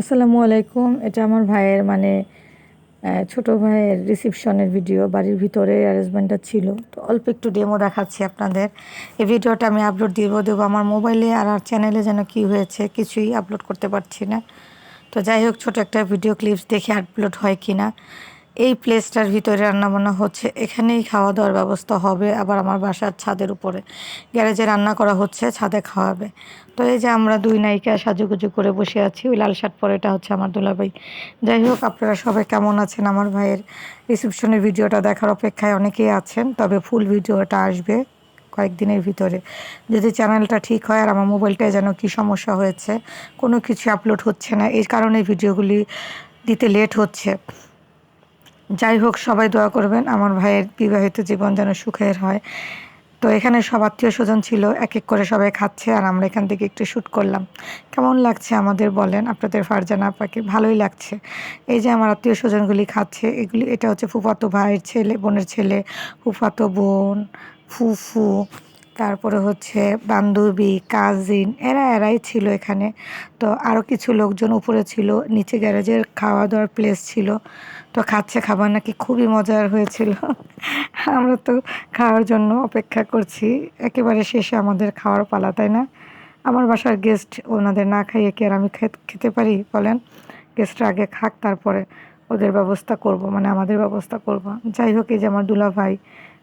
আসসালামু আলাইকুম। এটা আমার ভাইয়ের মানে ছোট ভাইয়ের রিসিপশনের ভিডিও বাড়ির ভিতরে অ্যারেঞ্জমেন্টটা ছিল। তো অল্প একটু ডেমো দেখাচ্ছি আপনাদের। এই ভিডিওটা আমি আপলোড দিব। দেবো আমার মোবাইলে আর আর চ্যানেলে যেন কি হয়েছে, কিছুই আপলোড করতে পারছি না। তো যাই হোক, ছোট একটা ভিডিও ক্লিপস দেখে আপলোড হয় কি না এই প্লেসটার ভিতরে রান্নাবান্না হচ্ছে। এখানেই খাওয়া দাওয়ার ব্যবস্থা হবে আবার আমার বাসার ছাদের উপরে। গ্যারেজে রান্না করা হচ্ছে, ছাদে খাওয়াবে। তো এই যে আমরা দুই নায়িকা সাজুগুজু করে বসে আছি, ওই লাল শার্ট পরে এটা হচ্ছে আমার দুলাভাই। যাই হোক, আপনারা সবাই কেমন আছেন? আমার ভাইয়ের রিসেপশনের ভিডিওটা দেখার অপেক্ষায় অনেকেই আছেন, তবে ফুল ভিডিওটা আসবে কয়েকদিনের ভিতরে। যদি চ্যানেলটা ঠিক হয় আর আমার মোবাইলটায় যেন কি সমস্যা হয়েছে, কোনো কিছু আপলোড হচ্ছে না, এই কারণে ভিডিওগুলি দিতে লেট হচ্ছে। যাই হোক, সবাই দোয়া করবেন, আমার ভাইয়ের বিবাহিত জীবন যেন সুখের হয়। তো এখানে সব আত্মীয় স্বজন ছিল, এক এক করে সবাই খাচ্ছে, আর আমরা এখান থেকে একটু শ্যুট করলাম। কেমন লাগছে আমাদের বলেন, আপনাদের ফারজানা আপাকে? ভালোই লাগছে। এই যে আমার আত্মীয় স্বজনগুলি খাচ্ছে, এগুলি, এটা হচ্ছে ফুফাতো ভাইয়ের ছেলে, বোনের ছেলে, ফুফাতো বোন, ফুফু তারপরে হচ্ছে বান্ধবী কাজিন এরা এরাই ছিল এখানে। তো আরও কিছু লোকজন উপরে ছিল, নিচে গ্যারেজের খাওয়া দাওয়ার প্লেস ছিল। তো খাচ্ছে খাবার নাকি খুবই মজার হয়েছিল। আমরা তো খাওয়ার জন্য অপেক্ষা করছি। একেবারে শেষে আমাদের খাওয়ার পালা, তাই না? আমার বাসার গেস্ট ওনাদের না খাইয়ে কি আর আমি খেত- পারি, বলেন? গেস্টরা আগে খাক, তারপরে ওদের ব্যবস্থা করব মানে আমাদের ব্যবস্থা করব। যাই হোক, এই যে আমার দুলা ভাই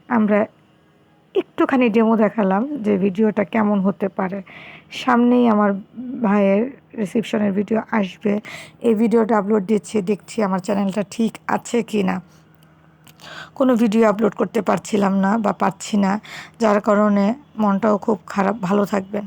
আমরা একটুখানি ডেমো দেখালাম যে ভিডিওটা কেমন হতে পারে। সামনেই আমার ভাইয়ের রিসিপশনের ভিডিও আসবে। এই ভিডিওটা আপলোড দিচ্ছি, দেখছি আমার চ্যানেলটা ঠিক আছে কি না কোনো ভিডিও আপলোড করতে পারছিলাম না বা পাচ্ছি না, যার কারণে মনটাও খুব খারাপ, ভালো থাকবেন।